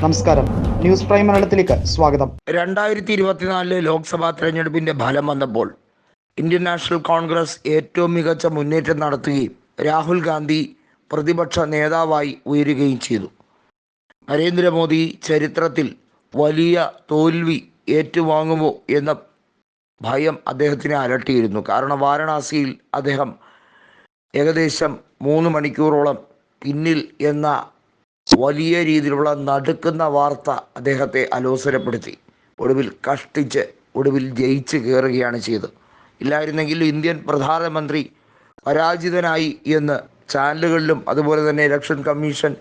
നമസ്കാരം. News prime മലയാളത്തിലേക്ക് സ്വാഗതം. രണ്ടായിരത്തി ഇരുപത്തിനാലിലെ ലോക്സഭാ തെരഞ്ഞെടുപ്പിന്റെ ഫലം വന്നപ്പോൾ ഇന്ത്യൻ നാഷണൽ കോൺഗ്രസ് ഏറ്റവും മികച്ച മുന്നേറ്റം നടത്തുകയും രാഹുൽ ഗാന്ധി പ്രതിപക്ഷ നേതാവായി ഉയരുകയും ചെയ്തു. നരേന്ദ്രമോദി ചരിത്രത്തിൽ വലിയ തോൽവി ഏറ്റുവാങ്ങുമോ എന്ന ഭയം അദ്ദേഹത്തിനെ അലട്ടിയിരുന്നു. കാരണം വാരണാസിയിൽ അദ്ദേഹം ഏകദേശം മൂന്ന് മണിക്കൂറോളം പിന്നിൽ എന്ന വലിയ രീതിയിലുള്ള നടുക്കുന്ന വാർത്ത അദ്ദേഹത്തെ അലോസരപ്പെടുത്തി. ഒടുവിൽ കഷ്ടിച്ച് ഒടുവിൽ ജയിച്ച് കയറുകയാണ് ചെയ്തത്. ഇല്ലായിരുന്നെങ്കിൽ ഇന്ത്യൻ പ്രധാനമന്ത്രി പരാജിതനായി എന്ന് ചാനലുകളിലും അതുപോലെ തന്നെ ഇലക്ഷൻ കമ്മീഷൻ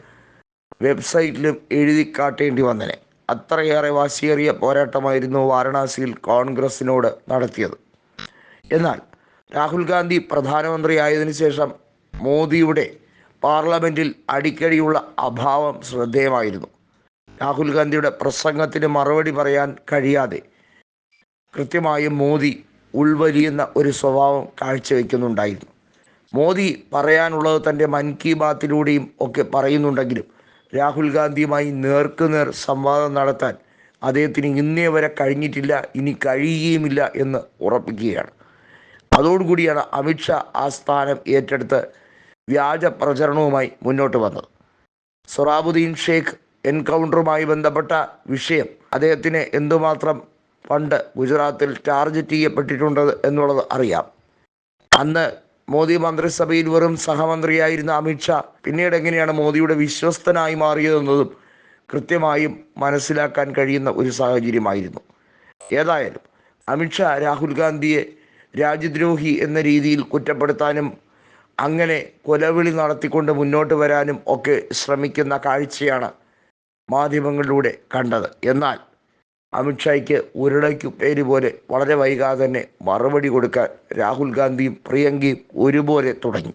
വെബ്സൈറ്റിലും എഴുതി കാട്ടേണ്ടി വന്നനെ. അത്രയേറെ വാശിയേറിയ പോരാട്ടമായിരുന്നു വാരണാസിയിൽ കോൺഗ്രസിനോട് നടത്തിയത്. എന്നാൽ രാഹുൽ ഗാന്ധി പ്രധാനമന്ത്രിയായതിനു ശേഷം മോദിയുടെ പാർലമെന്റിൽ അടിക്കടിയുള്ള അഭാവം ശ്രദ്ധേയമായിരുന്നു. രാഹുൽ ഗാന്ധിയുടെ പ്രസംഗത്തിന് മറുപടി പറയാൻ കഴിയാതെ കൃത്യമായും മോദി ഉൾവലിയുന്ന ഒരു സ്വഭാവം കാഴ്ചവെക്കുന്നുണ്ടായിരുന്നു. മോദി പറയാനുള്ളത് തന്റെ മൻ കി ബാത്തിലൂടെയും ഒക്കെ പറയുന്നുണ്ടെങ്കിലും രാഹുൽ ഗാന്ധിയുമായി നേർക്കുനേർ സംവാദം നടത്താൻ അദ്ദേഹത്തിന് ഇന്നേ വരെ കഴിഞ്ഞിട്ടില്ല ഇനി കഴിയുകയുമില്ല എന്ന് ഉറപ്പിക്കുകയാണ്. അതോടുകൂടിയാണ് അമിത്ഷാ ആ സ്ഥാനം ഏറ്റെടുത്ത് വ്യാജ പ്രചരണവുമായി മുന്നോട്ട് വന്നത്. സൊറാബുദ്ദീൻ ഷേഖ് എൻകൗണ്ടറുമായി ബന്ധപ്പെട്ട വിഷയം അദ്ദേഹത്തിന് എന്തുമാത്രം പണ്ട് ഗുജറാത്തിൽ ടാർഗറ്റ് ചെയ്യപ്പെട്ടിട്ടുണ്ട് എന്നുള്ളത് അറിയാം. അന്ന് മോദി മന്ത്രിസഭയിൽ വെറും സഹമന്ത്രിയായിരുന്ന അമിത്ഷാ പിന്നീട് എങ്ങനെയാണ് മോദിയുടെ വിശ്വസ്തനായി മാറിയതെന്നതും കൃത്യമായും മനസ്സിലാക്കാൻ കഴിയുന്ന ഒരു സാഹചര്യമായിരുന്നു. ഏതായാലും അമിത്ഷാ രാഹുൽ ഗാന്ധിയെ രാജ്യദ്രോഹി എന്ന രീതിയിൽ കുറ്റപ്പെടുത്താനും അങ്ങനെ കൊലവിളി നടത്തിക്കൊണ്ട് മുന്നോട്ട് വരാനും ഒക്കെ ശ്രമിക്കുന്ന കാഴ്ചയാണ് മാധ്യമങ്ങളിലൂടെ കണ്ടത്. എന്നാൽ അമിത്ഷായ്ക്ക് ഉരുളയ്ക്ക് പേര് പോലെ വളരെ വൈകാതെ തന്നെ മറുപടി കൊടുക്കാൻ രാഹുൽ ഗാന്ധിയും പ്രിയങ്കയും ഒരുപോലെ തുടങ്ങി.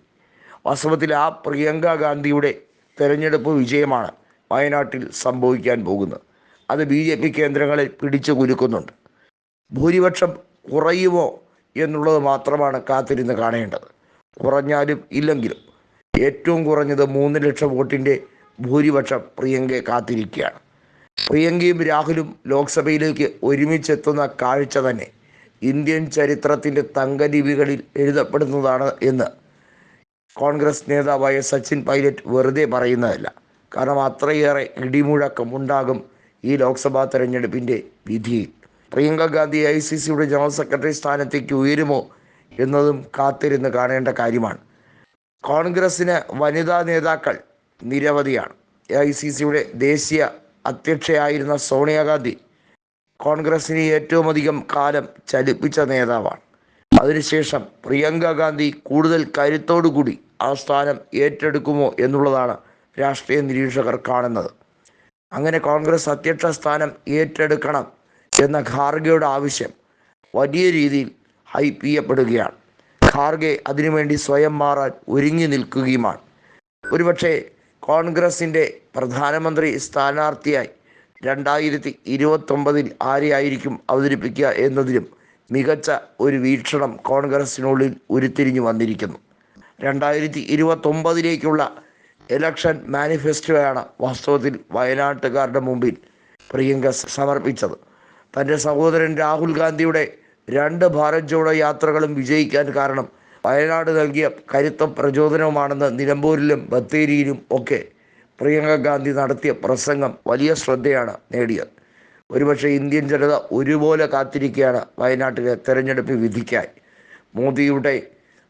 വാസ്തവത്തിൽ ആ പ്രിയങ്ക ഗാന്ധിയുടെ തെരഞ്ഞെടുപ്പ് വിജയമാണ് വയനാട്ടിൽ സംഭവിക്കാൻ പോകുന്നത്. അത് ബി ജെ പി കേന്ദ്രങ്ങളിൽ പിടിച്ചു കുലുക്കുന്നുണ്ട്. ഭൂരിപക്ഷം കുറയുമോ എന്നുള്ളത് മാത്രമാണ് കാത്തിരുന്ന് കാണേണ്ടത്. കുറഞ്ഞാലും ഇല്ലെങ്കിലും ഏറ്റവും കുറഞ്ഞത് മൂന്ന് ലക്ഷം വോട്ടിന്റെ ഭൂരിപക്ഷം പ്രിയങ്കയെ കാത്തിരിക്കുകയാണ്. പ്രിയങ്കയും രാഹുലും ലോക്സഭയിലേക്ക് ഒരുമിച്ചെത്തുന്ന കാഴ്ച തന്നെ ഇന്ത്യൻ ചരിത്രത്തിന്റെ തങ്കലിപികളിൽ എഴുതപ്പെടുന്നതാണ് എന്ന് കോൺഗ്രസ് നേതാവായ സച്ചിൻ പൈലറ്റ് വെറുതെ പറയുന്നതല്ല. കാരണം അത്രയേറെ ഇടിമുഴക്കം ഉണ്ടാകും ഈ ലോക്സഭാ തെരഞ്ഞെടുപ്പിന്റെ വിധിയിൽ. പ്രിയങ്ക ഗാന്ധി ഐ സി സിയുടെ ജനറൽ സെക്രട്ടറി സ്ഥാനത്തേക്ക് ഉയരുമോ എന്നതും കാത്തിരുന്ന് കാണേണ്ട കാര്യമാണ്. കോൺഗ്രസിന് വനിതാ നേതാക്കൾ നിരവധിയാണ്. എ ഐ സി സിയുടെ ദേശീയ അധ്യക്ഷയായിരുന്ന സോണിയാഗാന്ധി കോൺഗ്രസിന് ഏറ്റവും അധികം കാലം ചലിപ്പിച്ച നേതാവാണ്. അതിനുശേഷം പ്രിയങ്ക ഗാന്ധി കൂടുതൽ കരുത്തോടുകൂടി ആ സ്ഥാനം ഏറ്റെടുക്കുമോ എന്നുള്ളതാണ് രാഷ്ട്രീയ നിരീക്ഷകർ കാണുന്നത്. അങ്ങനെ കോൺഗ്രസ് അധ്യക്ഷ സ്ഥാനം ഏറ്റെടുക്കണം എന്ന ഖാർഗെയുടെ ആവശ്യം വലിയ രീതിയിൽ ഹൈപ്പ് ചെയ്യപ്പെടുകയാണ്. ഖാർഗെ അതിനുവേണ്ടി സ്വയം മാറാൻ ഒരുങ്ങി നിൽക്കുകയുമാണ്. ഒരുപക്ഷെ കോൺഗ്രസിന്റെ പ്രധാനമന്ത്രി സ്ഥാനാർത്ഥിയായി രണ്ടായിരത്തി ഇരുപത്തൊമ്പതിൽ ആരെയായിരിക്കും അവതരിപ്പിക്കുക എന്നതിലും മികച്ച ഒരു വീക്ഷണം കോൺഗ്രസിനുള്ളിൽ ഉരുത്തിരിഞ്ഞു വന്നിരിക്കുന്നു. രണ്ടായിരത്തി ഇരുപത്തൊമ്പതിലേക്കുള്ള ഇലക്ഷൻ മാനിഫെസ്റ്റോയാണ് വാസ്തവത്തിൽ വയനാട്ടുകാരുടെ മുമ്പിൽ പ്രിയങ്ക സമർപ്പിച്ചത്. തന്റെ സഹോദരൻ രാഹുൽ ഗാന്ധിയുടെ രണ്ട് ഭാരത് ജോഡോ യാത്രകളും വിജയിക്കാൻ കാരണം. വയനാട് നൽകിയ കരുത്ത പ്രചോദനവുമാണെന്ന് നിലമ്പൂരിലും ബത്തേരിയിലും ഒക്കെ പ്രിയങ്ക ഗാന്ധി നടത്തിയ പ്രസംഗം വലിയ ശ്രദ്ധയാണ് നേടിയത്. ഒരുപക്ഷെ ഇന്ത്യൻ ജനത ഒരുപോലെ കാത്തിരിക്കുകയാണ് വയനാട്ടിലെ തെരഞ്ഞെടുപ്പ് വിധിക്കായി. മോദിയുടെ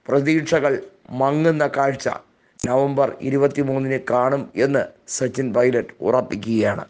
പ്രതീക്ഷകൾ മങ്ങുന്ന കാഴ്ച നവംബർ ഇരുപത്തി മൂന്നിന് കാണും എന്ന് സച്ചിൻ പൈലറ്റ് ഉറപ്പിക്കുകയാണ്.